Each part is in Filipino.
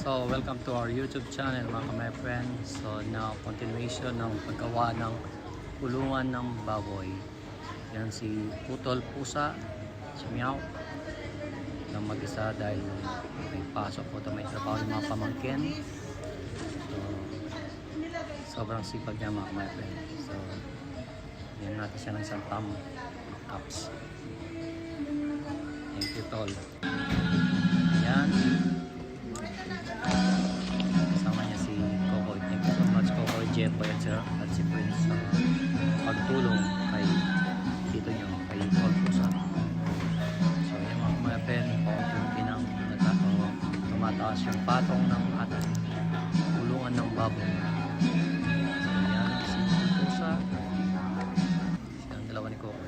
So, welcome to our YouTube channel mga my friends. So, na continuation ng paggawa ng kulungan ng baboy. Yan si Putol Pusa, si Meow. Lang mag-isa dahil may pasok po ito, may trabaho yung mga pamangkin. So, sobrang sipag niya mga my friends. So, yan natin siya ng isang thumb ups. Thank you, Tol. Yan. Jeffoy at, sir, at si Prince sa pagtulong kay dito niyo, kay Pusa. So yung mga mga pen, paunti ng natato, tumataas yung patong ng ating kulungan ng baboy. So yan, si Pusa. Silang dalawa ni Coco.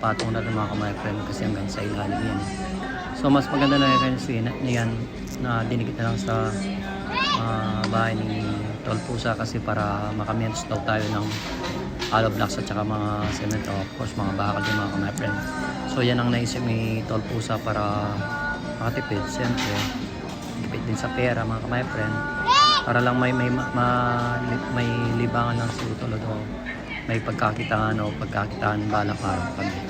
Patong na rin mga kamay friend kasi hanggang sa ilalim yan. So mas maganda na rin si niyan na dinikit na lang sa ah, bahay ni Tol Pusa kasi para makaments daw tayo ng hollow blocks at saka mga cemento of course mga bakal din mga kamay friend. So yan ang naisip ni Tol Pusa para makatipid siyempre tipid din sa pera mga kamay friend para lang may may ma, ma- may libangan ng si Tol o may pagkakitaan o pagkakitaan balang araw kami.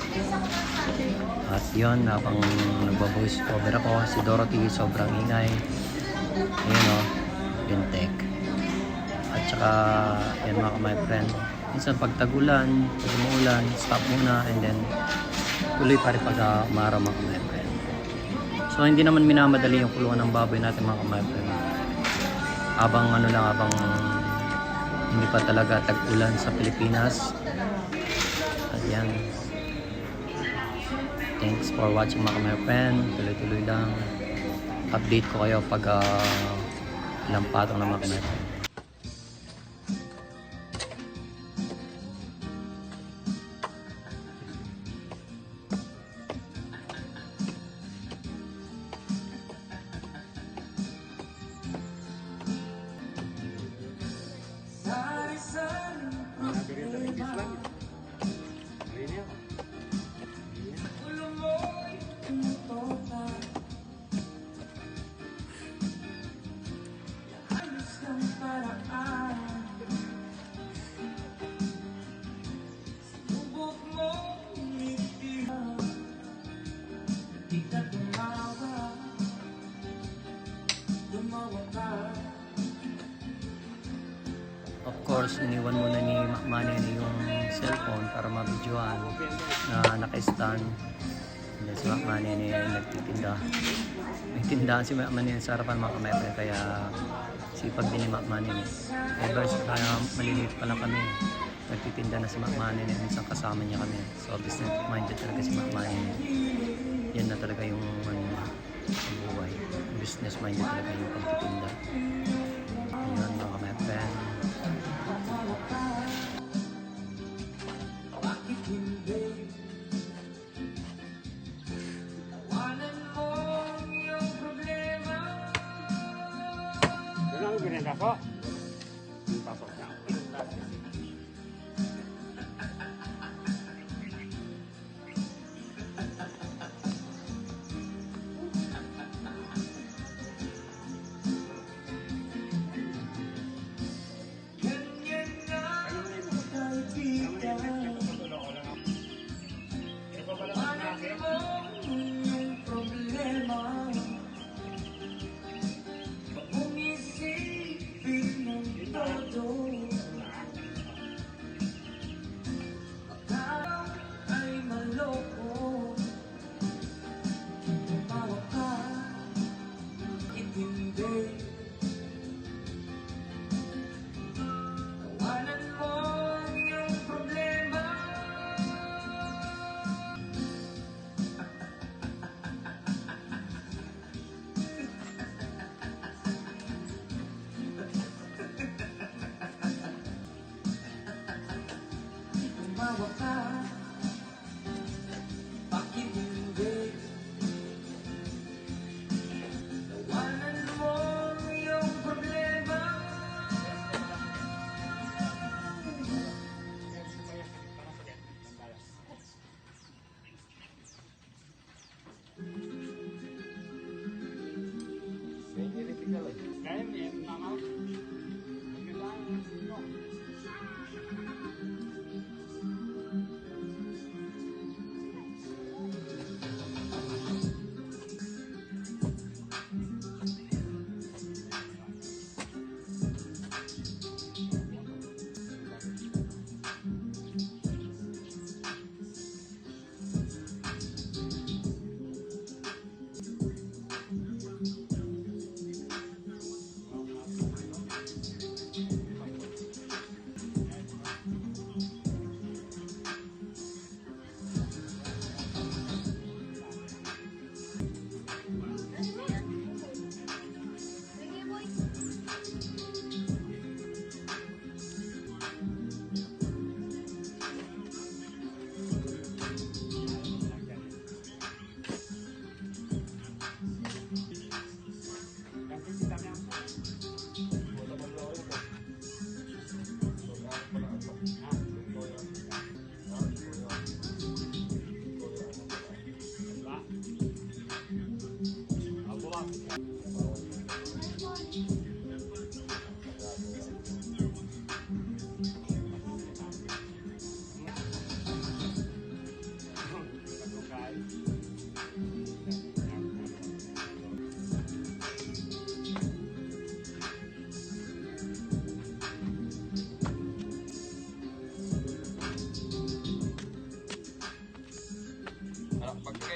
At yun, habang nagbo-voice over ako, si Dorothy sobrang ingay. Ayun o, Bintek. At saka, yan mga my friend. Minsan pag tagulan, pag umuulan, stop muna and then tuloy pa rin pag uh, mga my friend. So hindi naman minamadali yung kulungan ng baboy natin mga my friend. Habang ano lang, habang hindi pa talaga tag-ulan sa Pilipinas. At yan. Thanks for watching mga my friend. Tuloy-tuloy lang. Update ko kayo pag uh, ilang patong na mga friend. Course, iniwan muna ni Ma- Manny yung cellphone para mabidyoan na naka-stand. And then si Ma- Manny nagtitinda. May tindahan si Ma- Manny sa harapan mga kamay kaya sipag din ni Ma- Manny. Ever kaya maliliit pa lang kami. Nagtitinda na si Ma- Manny minsan kasama niya kami. So business minded talaga si Ma- Manny. Yan na talaga yung ano, buhay. Business minded talaga yung pagtitinda. Ayun mga kamay ano ang ginagawa ko?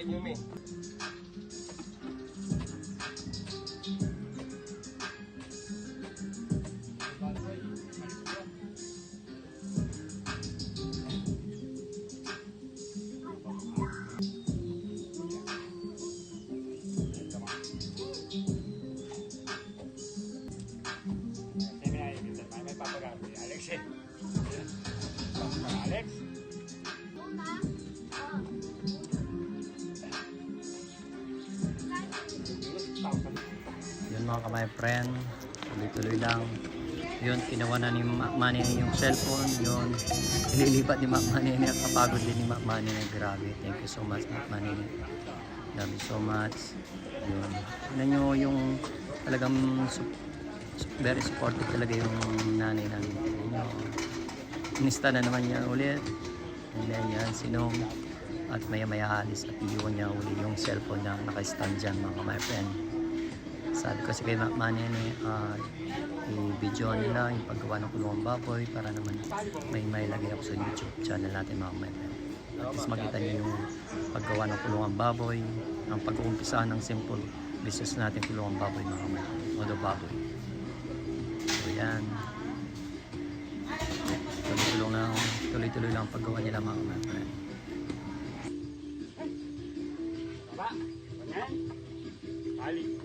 英明。Kamay friend, tuloy-tuloy lang. Yun, kinuha na ni Manny yung cellphone. Yun, ililipat ni Mac Manny. Kapagod din ni Mac. Grabe, thank you so much Mac Manny. Love you so much. Yun. Tignan nyo yung talagang very supportive talaga yung nanay namin. Tignan nyo. Inista na naman niya ulit. And then yan, sinong at maya maya alis at iiwan niya uli yung cellphone na naka-stand dyan mga my friend. Sabi ko kasi kay Manny ano, uh, i-video nila yung paggawa ng kulungang baboy para naman may may lagay ako sa YouTube channel natin mga friend. At least makita niyo yung paggawa ng kulungang baboy, ang pag-uumpisa ng simple business natin kulungang baboy mga friend. Odo baboy. So yan. Tuloy-tuloy lang, tuloy-tuloy lang ang paggawa nila mga my friend. Baba. Ganyan.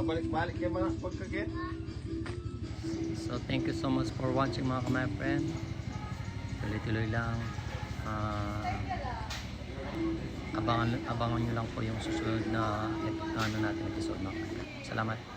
Balik-balik kayo mga pagkakit. So thank you so much for watching mga kamay friend. Tuloy-tuloy lang. Ah, abangan abangan nyo lang po yung susunod na ano natin episode mga. Salamat.